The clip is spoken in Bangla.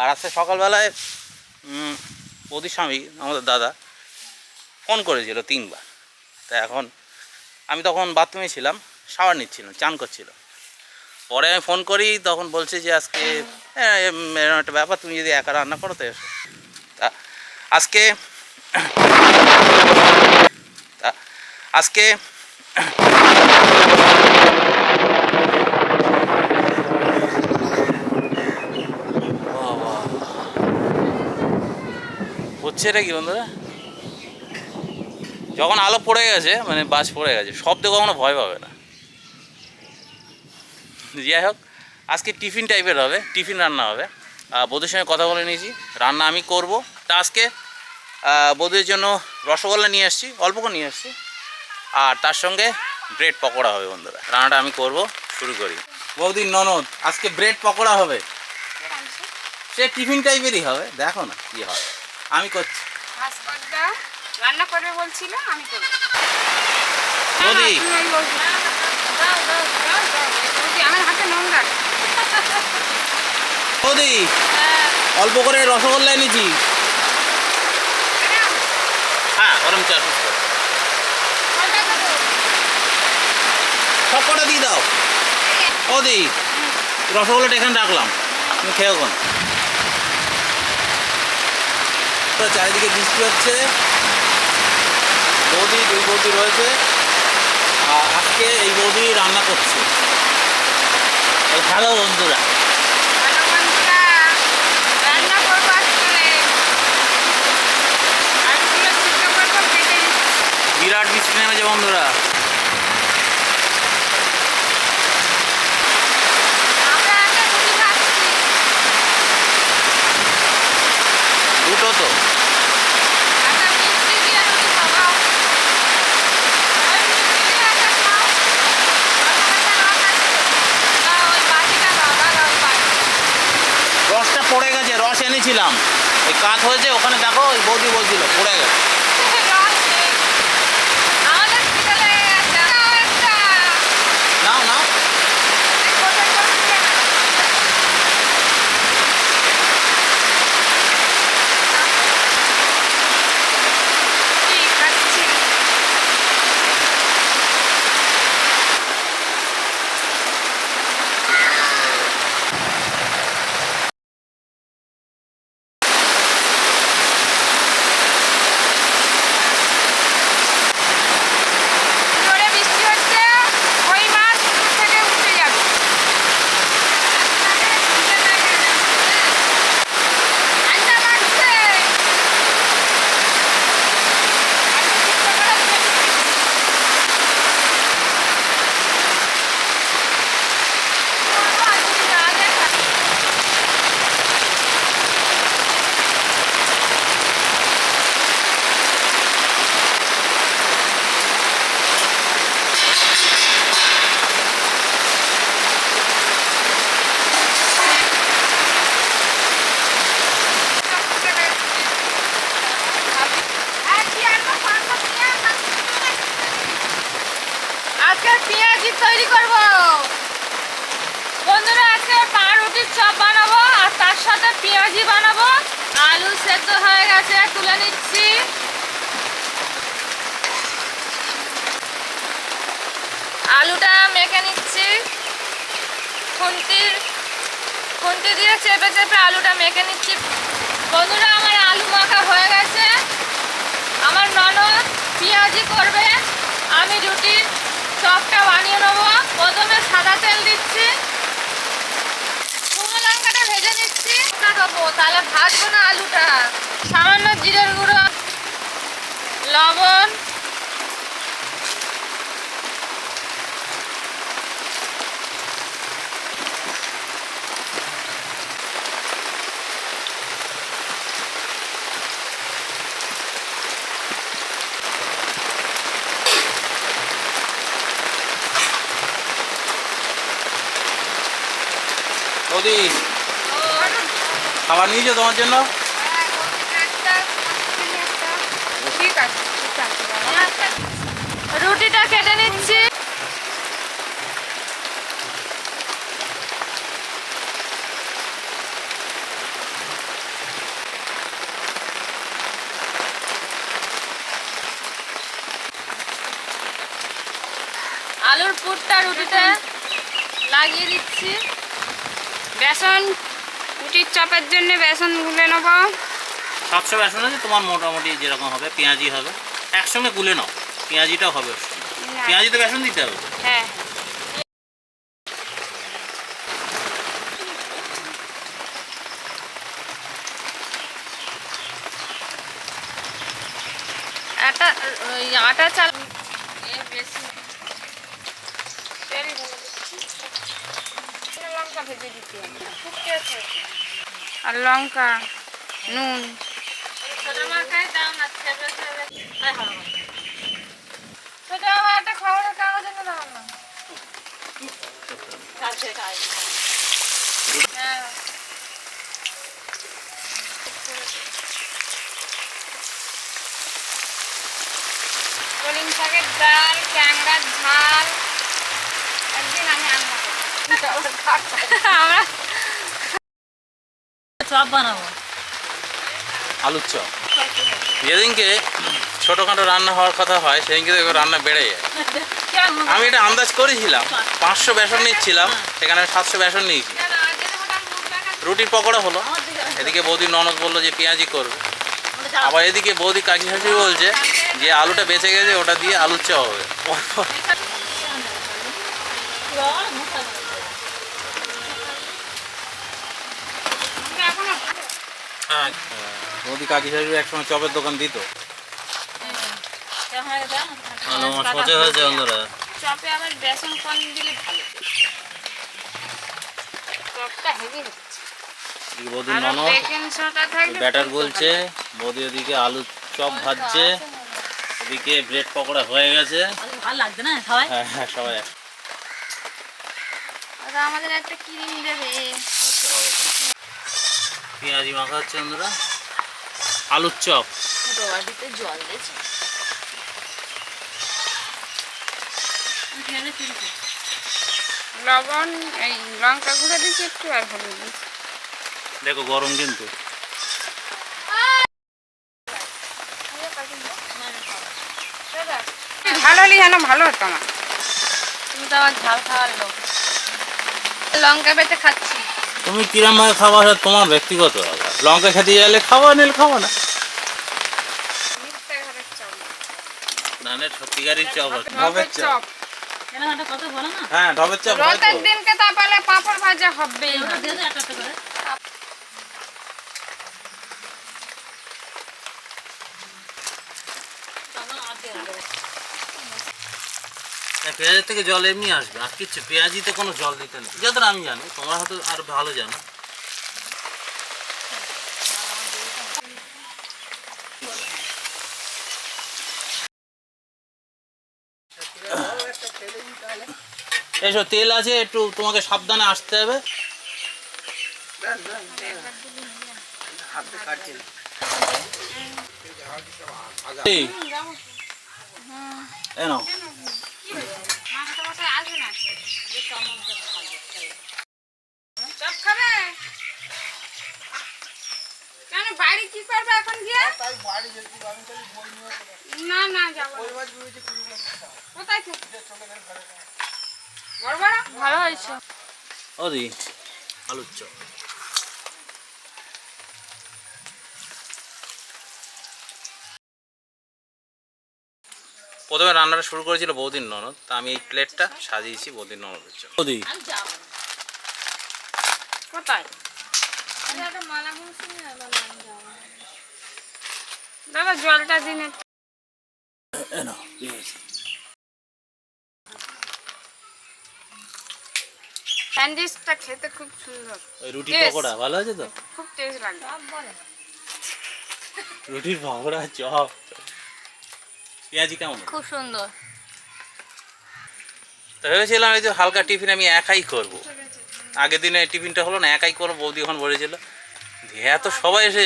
আর আজকে সকালবেলায় স্বামী আমাদের দাদা ফোন করেছিল তিনবার। তা এখন আমি তখন বাথরুমে ছিলাম শাওয়ার নিচ্ছিলাম চান করছিল পরে আমি ফোন করি তখন বলছে যে আজকে হ্যাঁ, এরকম একটা ব্যাপার তুমি যদি একা রান্না করো তো এসো। তা আজকে তা আজকে হচ্ছে এটা কি বন্ধুরা? যখন আলো পড়ে গেছে মানে বাস পড়ে গেছে শব্দে কখনো ভয় পাবে না। যাই হোক আজকে টিফিন টাইপের হবে টিফিন রান্না হবে। বৌদির সঙ্গে কথা বলে নিয়েছি রান্না আমি করব। তা আজকে বৌদির জন্য রসগোল্লা নিয়ে আসছি অল্প করে নিয়ে আসছি। আর তার সঙ্গে ব্রেড পকোড়া হবে বন্ধুরা। রান্নাটা আমি করব শুরু করি। বৌদির ননদ আজকে ব্রেড পকোড়া হবে। সে টিফিন টাইপেরই হবে দেখো না কি হয়। আমি করছি রান্না করবে বলছিল আমি করব আমার হাতে নোংরা বৌদি অল্প করে রসগোল্লা এনেছি হ্যাঁ গরম সব কটা দিয়ে দাও বৌদি রসগোল্লাটা এখানে রাখলাম তুমি খেয়ে কোন চারিদিকে বৃষ্টি হচ্ছে। বৌদি দুই বৌদি রয়েছে। আর আজকে এই বৌদি রান্না করছে। এই হ্যালো বন্ধুরা। বিরাট বৃষ্টি নেমেছে বন্ধুরা আমরা আগে রুটি ভাজছি। দুটো তো একটা মিষ্টি দিয়ে রুটি খাব। ওই মিষ্টি দিয়ে একটা খাও। ওখানে একটা রস আছে। দাও, ওই বাটিটা দাও, দাও, দাও, বাটি। রসটা পড়ে এনেছিলাম ওই কাত হয়েছে ওখানে দেখো ওই বৌদি বলছিল পড়ে গেছে রস নেই। আমাদের খিদে লেগে গেছে। দাও একটা। নাও নাও এই কোথায় করছে না? কি খাচ্ছি? জোরে বৃষ্টি হচ্ছে ওই মাছ পুকুর থেকে উঠে যাবে ঠান্ডা লাগছে আজকে পেঁয়াজি তৈরি করব। বন্ধুরা, আজকে পাউরুটির চপ বানাবো, আর তার সাথে পেঁয়াজি বানাবো। আলু সেদ্ধ হয়ে গেছে, তুলে নিচ্ছি। আলুটা মেখে নিচ্ছি। খুন্তির খুন্তি দিয়ে চেপে চেপে আলুটা মেখে নিচ্ছি। বন্ধুরা, আমার আলু মাখা হয়ে গেছে। আমার ননদ পেঁয়াজি করবে। আমি রুটির চপটা বানিয়ে নেব। প্রথমে সাদা তেল দিচ্ছি। শুকনো লঙ্কাটা ভেজে নিচ্ছি। তাহলে ভাজবো আবার খাবার নিয়েছো তোমার জন্য? রুটিটা কেটে নিচ্ছি। আলুর পুরটা রুটিতে লাগিয়ে দিচ্ছি। বেসন রুটির চপের জন্য বেসন গুলে নেব। সাতশো বেসন আছে তোমার মোটামুটি যেরকম হবে পেঁয়াজি হবে। একসঙ্গে গুলে নাও পেঁয়াজিটাও হবে সঙ্গে। পেঁয়াজিতে বেসন দিতে হবে? হ্যাঁ। আটা ওই আটা চাল এ বেশি তেল ঢেলে দিচ্ছি। লঙ্কা ভেজে টেস্ট হয়েছে। আর লঙ্কা নুন। ছোটো মাখায় দাম ছেড়ে ছোটো আমার একটা খবরের কাগজ এনে দাও না। হ্যাঁ। কলিং শাকের ডাল ট্যাংরার ঝাল। একদিন আমি করব আলুর চপ। যেদিনকে ছোটোখাটো রান্না হওয়ার কথা হয়, সেদিনকে রান্না বেড়ে যায়। আমি এটা আন্দাজ করেছিলাম। পাঁচশো বেসন নিচ্ছিলাম, সেখানে আমি সাতশো বেসন নিয়েছি। রুটির পকোড়া হলো। এদিকে বৌদি ননদ বলল যে পেঁয়াজি করবে। আবার এদিকে বৌদি কাকি শাশুড়ি বলছে যে আলুটা বেঁচে গেছে, ওটা দিয়ে আলুর চপ হবে। হ্যাঁ বৌদি কাকি শাশুড়ি একসময় চপের দোকান দিত। সোজা হয়েছে বন্ধুরা। চপে আবার বেসন কম দিলে ভালো? চপটা হেভি বৌদির ননদ ব্যাটার বলছে বৌদি ওদিকে আলু চপ ভাজছে। ওদিকে ব্রেড পকোড়া হয়ে গেছে। ভালো লাগছে না সবাই? হ্যাঁ হ্যাঁ সবাই আমাদের একটা ক্রিম দেবে। আচ্ছা পেঁয়াজি মাখা হচ্ছে বন্ধুরা। আলুর চপ। ডোবাটিতে জল দিয়েছি লবণ এই লঙ্কা গুঁড়ো দিচ্ছি একটু আর হলুদ দিচ্ছি দেখো গরম কিন্তু। ভালো হলে যেন ভালো হতো আমার তুমি তো আমার ঝাল খাওয়ার লোক। লঙ্কা বেটে খাচ্ছি। তুমি কিরম ভাবে খাবার হয় তোমার ব্যক্তিগত ব্যাপার। লঙ্কা খেতে গেলে খাওয়া নিলে খাওয়া না। ধানের সত্যিকারই চপ। হ্যাঁ ঢবের চপ তো দিনকে পাঁপড় ভাজা হবে। ওটা দিয়ে একটা একটা করে না, পেঁয়াজের থেকে জল এমনি আসবে। আর কিচ্ছু পেঁয়াজিতে কোনো জল দিতে নেই। যতটা আমি জানি, তোমরা হয়তো আর ভালো জানো। এসো, তেল আছে, একটু তোমাকে সাবধানে আসতে হবে। এই। মাস্টারমশাই আসবে না চপ খাবে কেন বাড়ি কি করবে এখন গিয়ে? না না যাব। কোথায় বড় ভালো হয়েছে। আলুর চপ। প্রথমে রান্নাটা শুরু করেছিল বৌদির ননদ তা আমি এই প্লেটটা সাজিয়েছি বৌদির ননদের জন্য। বৌদি। কোথায়? দাদা জলটা দিন স্যান্ডউইচটা খেতে খুব সুন্দর। রুটি পকোড়া ভালো আছে তো? খুব টেস্ট লাগবে রুটির পকোড়া চপ। পেঁয়াজি কেমন? খুব সুন্দর। তো ভেবেছিলাম এই যে হালকা টিফিন আমি একাই করব। আগের দিনে টিফিনটা হলো না একাই করব বৌদি ওখানে বলেছিল এত সবাই এসে